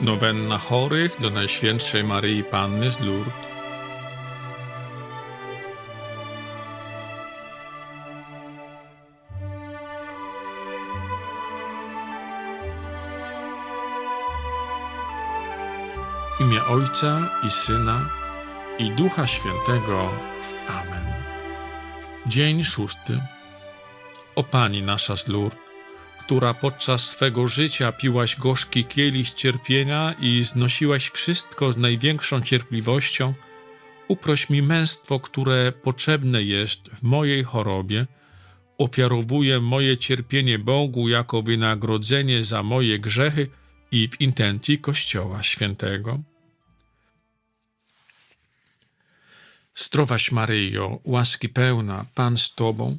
Nowenna chorych do Najświętszej Maryi Panny z Lourdes. Imię Ojca i Syna i Ducha Świętego. Amen. Dzień szósty. O Pani nasza z Lourdes, która podczas swego życia piłaś gorzki kielich cierpienia i znosiłaś wszystko z największą cierpliwością, uproś mi męstwo, które potrzebne jest w mojej chorobie, ofiarowuję moje cierpienie Bogu jako wynagrodzenie za moje grzechy i w intencji Kościoła Świętego. Zdrowaś Maryjo, łaski pełna, Pan z Tobą,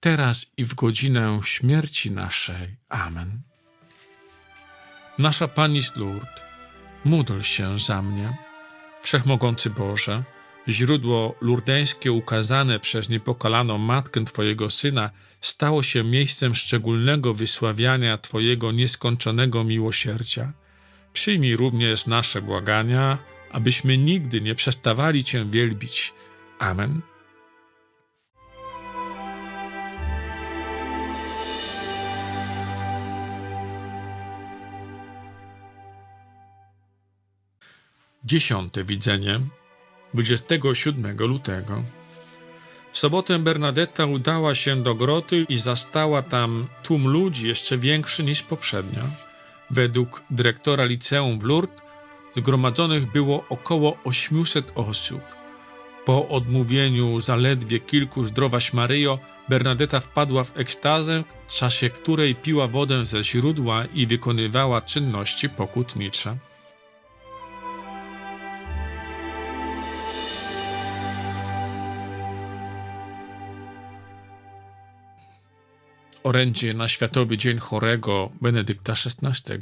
teraz i w godzinę śmierci naszej. Amen. Nasza Pani z Lourdes, módl się za mnie. Wszechmogący Boże, źródło lurdeńskie ukazane przez niepokalaną Matkę Twojego Syna stało się miejscem szczególnego wysławiania Twojego nieskończonego miłosierdzia. Przyjmij również nasze błagania, abyśmy nigdy nie przestawali Cię wielbić. Amen. Dziesiąte widzenie 27 lutego. W sobotę Bernadetta udała się do groty i zastała tam tłum ludzi jeszcze większy niż poprzednio. Według dyrektora liceum w Lourdes zgromadzonych było około 800 osób. Po odmówieniu zaledwie kilku zdrowaś Maryjo, Bernadetta wpadła w ekstazę, w czasie której piła wodę ze źródła i wykonywała czynności pokutnicze. Orędzie na Światowy Dzień Chorego Benedykta XVI.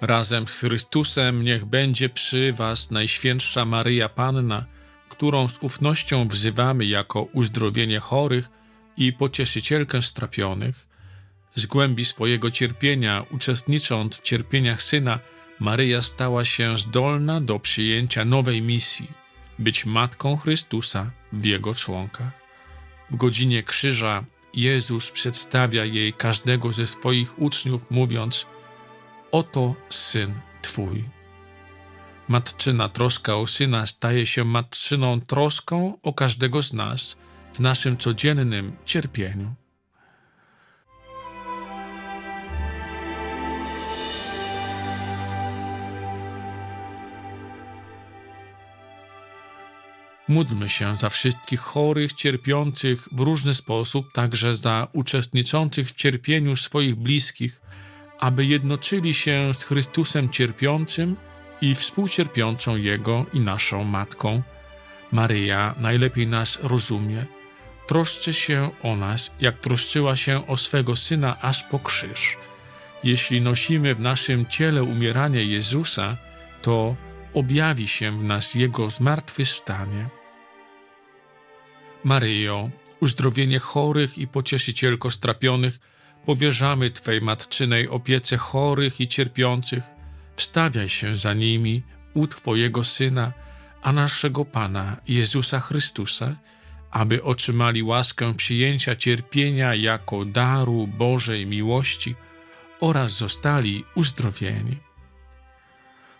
Razem z Chrystusem niech będzie przy Was Najświętsza Maryja Panna, którą z ufnością wzywamy jako uzdrowienie chorych i pocieszycielkę strapionych. Z głębi swojego cierpienia, uczestnicząc w cierpieniach Syna, Maryja stała się zdolna do przyjęcia nowej misji, być Matką Chrystusa w Jego członkach. W godzinie krzyża Jezus przedstawia jej każdego ze swoich uczniów, mówiąc: Oto syn Twój. Matczyna troska o syna staje się matczyną troską o każdego z nas w naszym codziennym cierpieniu. Módlmy się za wszystkich chorych, cierpiących w różny sposób, także za uczestniczących w cierpieniu swoich bliskich, aby jednoczyli się z Chrystusem cierpiącym i współcierpiącą Jego i naszą Matką. Maryja najlepiej nas rozumie, troszczy się o nas, jak troszczyła się o swego Syna aż po krzyż. Jeśli nosimy w naszym ciele umieranie Jezusa, to objawi się w nas Jego zmartwychwstanie. Maryjo, uzdrowienie chorych i pocieszycielko strapionych, powierzamy Twej matczynej opiece chorych i cierpiących. Wstawiaj się za nimi u Twojego Syna, a naszego Pana Jezusa Chrystusa, aby otrzymali łaskę przyjęcia cierpienia jako daru Bożej miłości oraz zostali uzdrowieni.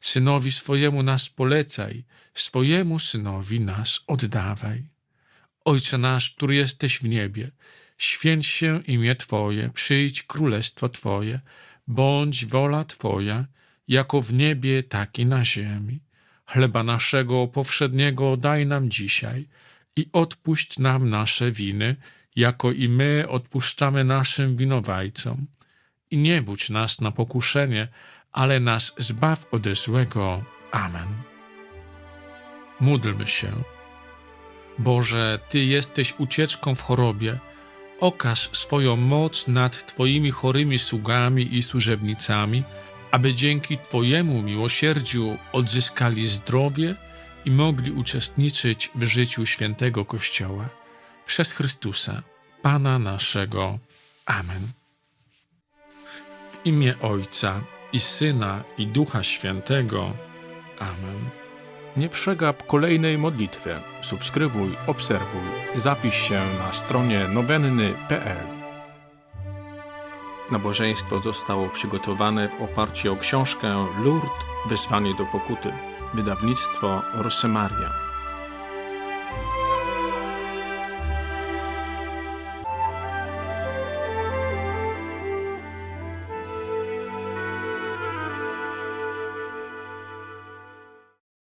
Synowi swojemu nas polecaj, swojemu Synowi nas oddawaj. Ojcze nasz, który jesteś w niebie, święć się imię Twoje, przyjdź królestwo Twoje, bądź wola Twoja, jako w niebie, tak i na ziemi. Chleba naszego powszedniego daj nam dzisiaj i odpuść nam nasze winy, jako i my odpuszczamy naszym winowajcom. I nie wódź nas na pokuszenie, ale nas zbaw ode złego. Amen. Módlmy się. Boże, Ty jesteś ucieczką w chorobie. Okaż swoją moc nad Twoimi chorymi sługami i służebnicami, aby dzięki Twojemu miłosierdziu odzyskali zdrowie i mogli uczestniczyć w życiu świętego Kościoła. Przez Chrystusa, Pana naszego. Amen. W imię Ojca i Syna i Ducha Świętego. Amen. Nie przegap kolejnej modlitwy. Subskrybuj, obserwuj, zapisz się na stronie nowenny.pl. Nabożeństwo zostało przygotowane w oparciu o książkę Lourdes Wezwanie do pokuty. Wydawnictwo Rosemaria.